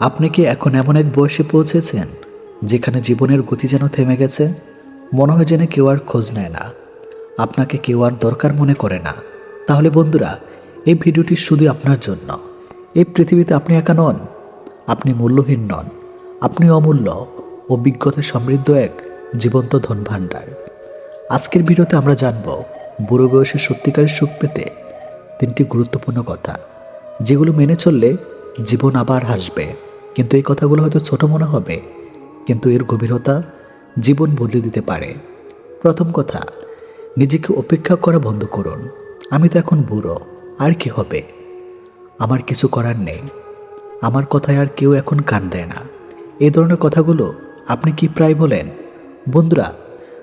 আপনি কি এখন এমন এক বয়সে পৌঁছেছেন, যেখানে জীবনের গতি যেন থেমে গেছে? মনে হয় যেন কেউ আর খোঁজ নেয় না। আপনাকে কেউ আর দরকার মনে করে না। তাহলে বন্ধুরা, এই ভিডিওটি শুধু আপনার জন্য। এই পৃথিবীতে আপনি একা নন। আপনি মূল্যহীন নন। আপনি অমূল্য অভিজ্ঞতা সমৃদ্ধ এক জীবন্ত ধন ভাণ্ডার আজকের ভিডিওতে আমরা জানব, বুড়ো বয়সে সত্যিকারের সুখ পেতে তিনটি গুরুত্বপূর্ণ কথা, যেগুলো মেনে চললে জীবন আবার হাসবে। কিন্তু এই কথাগুলো হয়তো ছোট মনে হবে, কিন্তু এর গভীরতা জীবন বদলে দিতে পারে। প্রথম কথা, নিজেকে অপেক্ষা করা বন্ধ করুন। আমি তো এখন বুড়ো, আর কি হবে? আমার কিছু করার নেই। আমার কথায় আর কেউ এখন কান দেয় না। এই ধরনের কথাগুলো আপনি কি প্রায় বলেন? বন্ধুরা,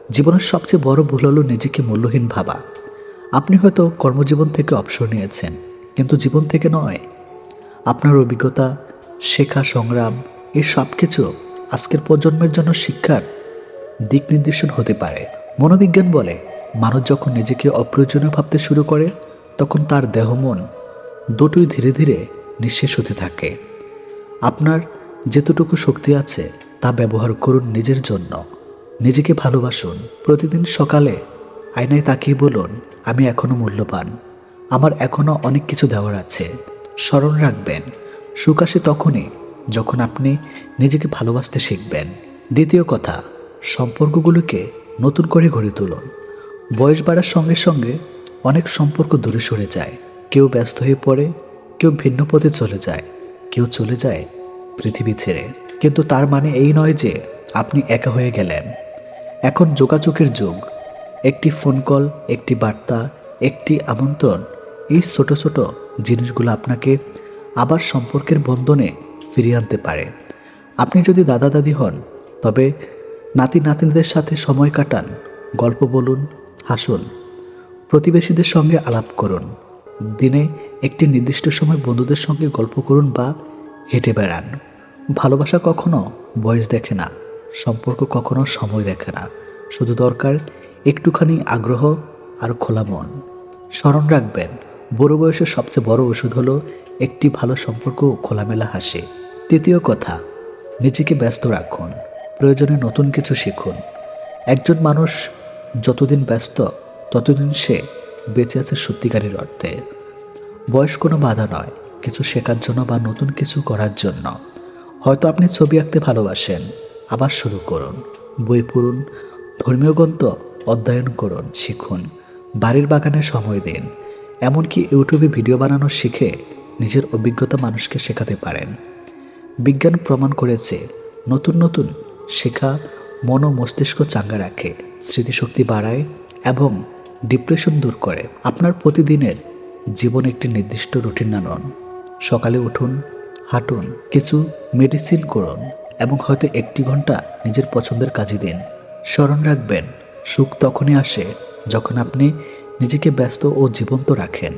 জীবনের সবচেয়ে বড় ভুল হলো নিজেকে মূল্যহীন ভাবা। আপনি হয়তো কর্মজীবন থেকে অবসর নিয়েছেন, কিন্তু জীবন থেকে নয়। আপনার অভিজ্ঞতা শেখা সংগ্রাম এই সব কিছু আজকের প্রজন্মের জন্য শিক্ষার দিক নির্দেশন হতে পারে। মনোবিজ্ঞান বলে, মানুষ যখন নিজেকে অপ্রয়োজনীয় ভাবতে শুরু করে, তখন তার দেহ মন দুটোই ধীরে ধীরে নিঃশেষ হতে থাকে। আপনার যেতটুকু শক্তি আছে, তা ব্যবহার করুন নিজের জন্য। নিজেকে ভালোবাসুন। প্রতিদিন সকালে আয়নায় তাকিয়ে বলুন, আমি এখনও মূল্যবান। আমার এখনও অনেক কিছু দেওয়ার আছে। স্মরণ রাখবেন। সুখ আসে তখনই যখন আপনি নিজেকে ভালোবাসতে শিখবেন। দ্বিতীয় কথা, সম্পর্কগুলোকে নতুন করে গড়ে তুলুন। বয়স বাড়ার সঙ্গে সঙ্গে অনেক সম্পর্ক দূরে সরে যায়। কেউ ব্যস্ত হয়ে পড়ে, কেউ ভিন্ন পথে চলে যায়, কেউ চলে যায় পৃথিবী ছেড়ে। কিন্তু তার মানে এই নয় যে আপনি একা হয়ে গেলেন। এখন যোগাযোগের যুগ। একটি ফোন কল একটি বার্তা, একটি আমন্ত্রণ, এই ছোট ছোট জিনিসগুলো আপনাকে আবার সম্পর্কের বন্ধনে ফিরিয়ে আনতে পারে। আপনি যদি দাদা দাদি হন, তবে নাতি নাতনিদের সাথে সময় কাটান, গল্প বলুন, হাসুন, প্রতিবেশীদের সঙ্গে আলাপ করুন, দিনে একটি নির্দিষ্ট সময় বন্ধুদের সঙ্গে গল্প করুন বা হেঁটে বেড়ান। ভালোবাসা কখনো বয়স দেখে না, সম্পর্ক কখনো সময় দেখে না, শুধু দরকার একটুখানি আগ্রহ আর খোলা মন। স্মরণ রাখবেন বুড়ো বয়সের সবচেয়ে বড় ওষুধ হলো একটি ভালো সম্পর্ক খোলামেলা হাসি। তৃতীয় কথা, নিজেকে ব্যস্ত রাখুন, প্রয়োজনে নতুন কিছু শিখুন। একজন মানুষ যতদিন ব্যস্ত, ততদিন সে বেঁচে আছে সত্যিকারের অর্থে। বয়স কোনো বাধা নয়, কিছু শেখার জন্য বা নতুন কিছু করার জন্য। হয়তো আপনি ছবি আঁকতে ভালোবাসেন, আবার শুরু করুন। বই পড়ুন, ধর্মীয় গ্রন্থ অধ্যয়ন করুন, শিখুন, বাড়ির বাগানে সময় দিন। এমনকি ইউটিউবে ভিডিও বানানো শিখে নিজের অভিজ্ঞতা মানুষকে শেখাতে পারেন। বিজ্ঞান প্রমাণ করেছে, নতুন নতুন শেখা মন মস্তিষ্ক চাঙ্গা রাখে, স্মৃতিশক্তি বাড়ায় এবং ডিপ্রেশন দূর করে। আপনার প্রতিদিনের জীবন একটি নির্দিষ্ট রুটিন আনুন। সকালে উঠুন, হাঁটুন, কিছু মেডিসিন করুন এবং হয়তো একটি ঘণ্টা নিজের পছন্দের কাজে দিন। স্মরণ রাখবেন, সুখ তখনই আসে যখন আপনি নিজেকে ব্যস্ত ও জীবন্ত রাখেন।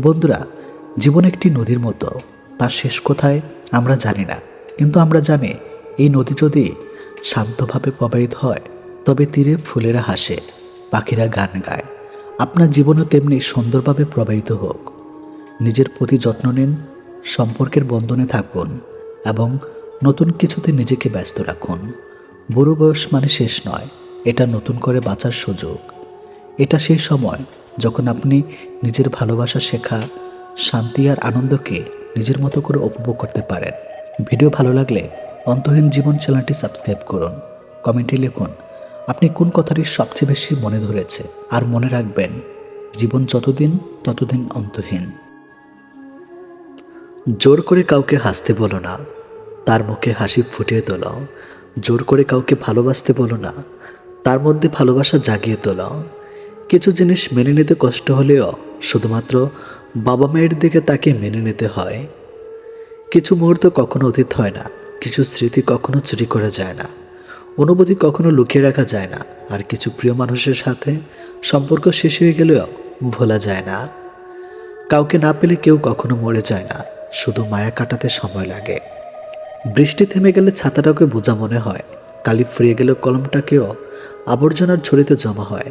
বন্ধুরা, জীবন একটি নদীর মতো। তার শেষ কোথায় আমরা জানি না। কিন্তু আমরা জানি, এই নদী যদি শান্তভাবে প্রবাহিত হয়, তবে তীরে ফুলেরা হাসে, পাখিরা গান গায়। আপনার জীবনও তেমনি সুন্দরভাবে প্রবাহিত হোক। নিজের প্রতি যত্ন নিন, সম্পর্কের বন্ধনে থাকুন এবং নতুন কিছুতে নিজেকে ব্যস্ত রাখুন। বুড়ো বয়স মানে শেষ নয়, এটা নতুন করে বাঁচার সুযোগ। এটা সেই সময় যখন আপনি নিজের ভালোবাসা শেখা, শান্তি আর আনন্দকে নিজের মতো করে উপভোগ করতে পারেন। ভিডিও ভালো লাগলে অন্তহীন জীবন চ্যানেলটি সাবস্ক্রাইব করুন। কমেন্টে লিখুন, আপনি কোন কথাটি সবচেয়ে বেশি মনে ধরেছে? আর মনে রাখবেন, জীবন যতদিন, ততদিন অন্তহীন। জোর করে কাউকে হাসতে বলো না, তার মুখে হাসি ফুটিয়ে তোলো। জোর করে কাউকে ভালোবাসতে বলো না, তার মধ্যে ভালোবাসা জাগিয়ে তোলো। কিছু জিনিস মেনে নিতে কষ্ট হলেও শুধুমাত্র বাবা মায়ের দিকে তাকে মেনে নিতে হয়। কিছু মুহূর্ত কখনো অতীত হয় না, কিছু স্মৃতি কখনো চুরি করা যায় না, অনুভূতি কখনো লুকিয়ে রাখা যায় না, আর কিছু প্রিয় মানুষের সাথে সম্পর্ক শেষ হয়ে গেলেও ভোলা যায় না। কাউকে না পেলে কেউ কখনো মরে যায় না, শুধু মায়া কাটাতে সময় লাগে। বৃষ্টি থেমে গেলে ছাতাটাকে বোঝা মনে হয়, কালি ফুরিয়ে গেলে কলমটাকেও আবর্জনার ঝুড়িতে জমা হয়।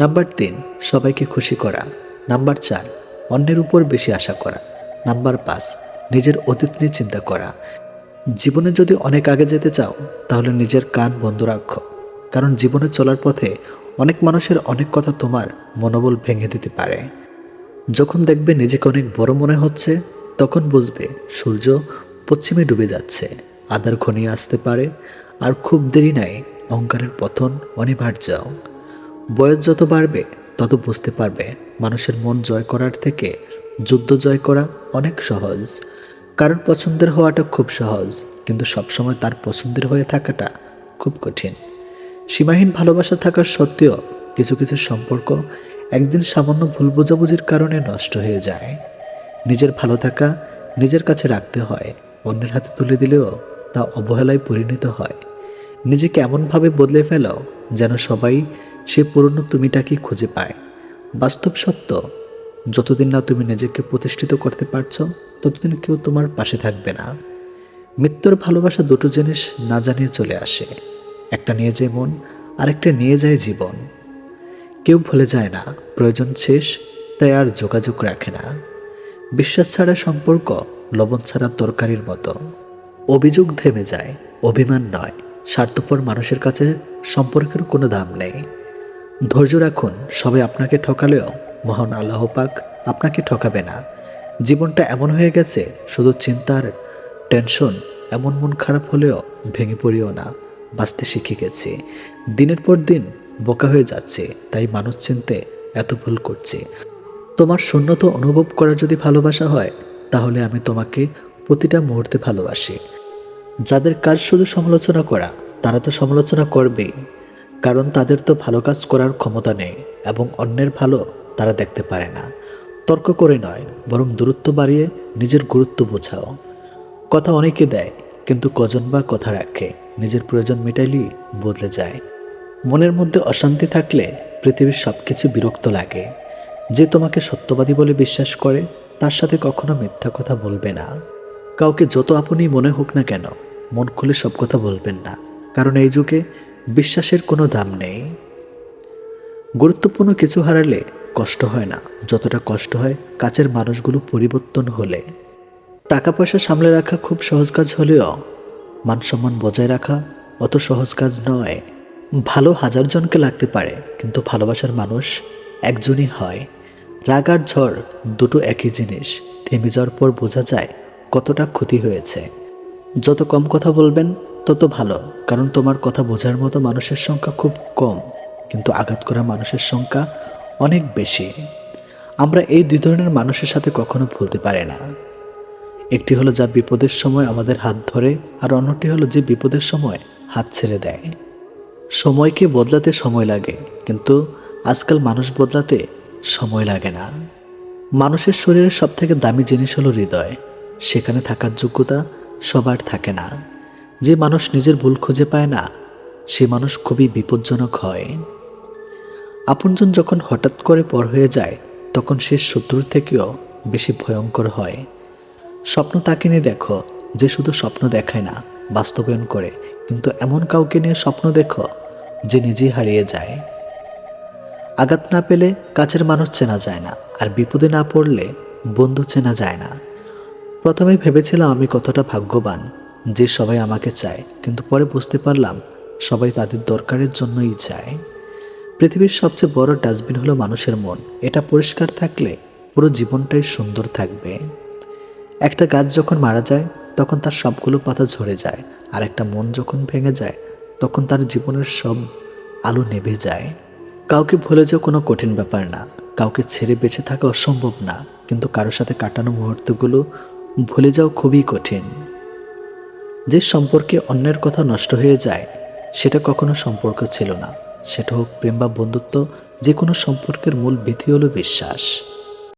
নাম্বার তিন, সবাইকে খুশি করা। নাম্বার চার, অন্যের উপর বেশি আশা করা। নাম্বার পাঁচ, নিজের অতীত নিয়ে চিন্তা করা। জীবনে যদি অনেক আগে যেতে চাও, তাহলে নিজের কান বন্ধ রাখো। কারণ জীবনে চলার পথে অনেক মানুষের অনেক কথা তোমার মনোবল ভেঙে দিতে পারে। যখন দেখবে নিজেকে অনেক বড় মনে হচ্ছে, তখন বুঝবে সূর্য পশ্চিমে ডুবে যাচ্ছে। আদার ঘনিয়ে আসতে পারে। আর খুব দেরি নাই, অহংকারের পতন অনিবার্য। বয়স যত বাড়বে, তত বুঝতে পারবে মানুষের মন জয় করার থেকে যুদ্ধ জয় করা অনেক সহজ। কারণ পছন্দের হওয়াটা খুব সহজ, কিন্তু সবসময় তার পছন্দের হয়ে থাকাটা খুব কঠিন। সীমাহীন ভালোবাসা থাকার সত্ত্বেও কিছু কিছু সম্পর্ক একদিন সামান্য ভুল বোঝাবুঝির কারণে নষ্ট হয়ে যায়। নিজের ভালো থাকা নিজের কাছে রাখতে হয়, অন্যের হাতে তুলে দিলেও তা অবহেলায় পরিণত হয়। নিজেকে এমনভাবে বদলে ফেলো যেন সবাই সে পুরনো তুমিটাকেই খুঁজে পায়। বাস্তব সত্য, যতদিন না তুমি নিজেকে প্রতিষ্ঠিত করতে পারছ, ততদিন কেউ তোমার পাশে থাকবে না। মৃত্যুর ভালোবাসা দুটো জিনিস না জানিয়ে চলে আসে, একটা নিয়ে যায় মন, আরেকটা নিয়ে যায় জীবন। কেউ ভুলে যায় না, প্রয়োজন শেষ, তাই আর যোগাযোগ রাখে না। বিশ্বাস ছাড়া সম্পর্ক, লবণ ছাড়া তরকারির মতো। অভিযোগ থেমে যায়, অভিমান নয়, স্বার্থপর মানুষের কাছে সম্পর্কের কোনো দাম নেই। ধৈর্য রাখুন, সবাই আপনাকে ঠকালেও, মহান আল্লাহ পাক আপনাকে ঠকাবে না। জীবনটা এমন হয়ে গেছে, শুধু চিন্তার টেনশন, এমন মন খারাপ হলেও ভেঙে পড়িও না। বাঁচতে শিখে গেছি। দিনের পর দিন বোকা হয়ে যাচ্ছে, তাই মানুষ চিনতে এত ভুল করছে। তোমার শূন্যতা অনুভব করা যদি ভালোবাসা হয়, তাহলে আমি তোমাকে প্রতিটা মুহূর্তে ভালোবাসি। যাদের কাজ শুধু সমালোচনা করা, তারা তো সমালোচনা করবেই। কারণ তাদের তো ভালো কাজ করার ক্ষমতা নেই এবং অন্যের ভালো তারা দেখতে পারে না। তর্ক করে নয়, বরং দূরত্ব বাড়িয়ে নিজের গুরুত্ব বোঝাও। কথা অনেকে দেয়, কিন্তু কজন বা কথা রাখে, নিজের প্রয়োজন মেটাইলেই বদলে যায়। মনের মধ্যে অশান্তি থাকলে পৃথিবীর সব কিছু বিরক্ত লাগে। যে তোমাকে সত্যবাদী বলে বিশ্বাস করে, তার সাথে কখনো মিথ্যা কথা বলবে না। কাউকে যত আপনি মনে হোক না কেন, মন খুলে সব কথা বলবেন না। কারণ এই যুগে বিশ্বাসের কোনো দাম নেই। গুরুত্বপূর্ণ কিছু হারালে কষ্ট হয় না। যতটা কষ্ট হয়, কাছের মানুষগুলো পরিবর্তন হলে। টাকা পয়সা সামলে রাখা খুব সহজ কাজ হলেও মান সম্মান বজায় রাখা অত সহজ কাজ নয়। ভালো হাজার জনকে লাগতে পারে, কিন্তু ভালোবাসার মানুষ একজনই হয়। রাগ আর ঝড় দুটো একই জিনিস। থেমে যাওয়ার পর বোঝা যায় কতটা ক্ষতি হয়েছে। যত কম কথা বলবেন তত ভালো। কারণ তোমার কথা বোঝার মতো মানুষের সংখ্যা খুব কম, কিন্তু আঘাত করা মানুষের সংখ্যা অনেক বেশি। আমরা এই দুই ধরনের মানুষের সাথে কখনো ভুলতে পারি না। একটি হলো যা বিপদের সময় আমাদের হাত ধরে, আর অন্যটি হলো যে বিপদের সময় হাত ছেড়ে দেয়। সময়কে বদলাতে সময় লাগে, কিন্তু আজকাল মানুষ বদলাতে সময় লাগে না। মানুষের শরীরের সব থেকে দামি জিনিস হলো হৃদয়। সেখানে থাকার যোগ্যতা সবার থাকে না। যে মানুষ নিজের ভুল খুঁজে পায় না, সে মানুষ খুবই বিপজ্জনক হয়। আপনজন যখন হঠাৎ করে পর হয়ে যায়, তখন সে শত্রুর থেকেও বেশি ভয়ঙ্কর হয়। স্বপ্ন তাকে নিয়ে দেখো, যে শুধু স্বপ্ন দেখায় না, বাস্তবায়ন করে। কিন্তু এমন কাউকে নিয়ে স্বপ্ন দেখো, যে নিজেই হারিয়ে যায়। আঘাত না পেলে কাছের মানুষ চেনা যায় না, আর বিপদে না পড়লে বন্ধু চেনা যায় না। প্রথমে ভেবেছিলাম আমি কতটা ভাগ্যবান যে সবাই আমাকে চায়। কিন্তু পরে বুঝতে পারলাম সবাই তাদের দরকারের জন্যই চায়। পৃথিবীর সবচেয়ে বড় ডাস্টবিন হলো মানুষের মন। এটা পরিষ্কার থাকলে পুরো জীবনটাই সুন্দর থাকবে। একটা গাছ যখন মারা যায়, তখন তার সবগুলো পাতা ঝরে যায়। আর একটা মন যখন ভেঙে যায়, তখন তার জীবনের সব আলো নেভে যায়। কাউকে ভুলে যাওয়া কোনো কঠিন ব্যাপার না। কাউকে ছেড়ে বেঁচে থাকা অসম্ভব না। কিন্তু কারোর সাথে কাটানো মুহূর্তগুলো ভুলে যাওয়া খুবই কঠিন। যে সম্পর্কে অন্যের কথা নষ্ট হয়ে যায়, সেটা কখনো সম্পর্ক ছিল না। সেটা হোক প্রেম বা বন্ধুত্ব, যে কোনো সম্পর্কের মূল ভিত্তি হলো বিশ্বাস।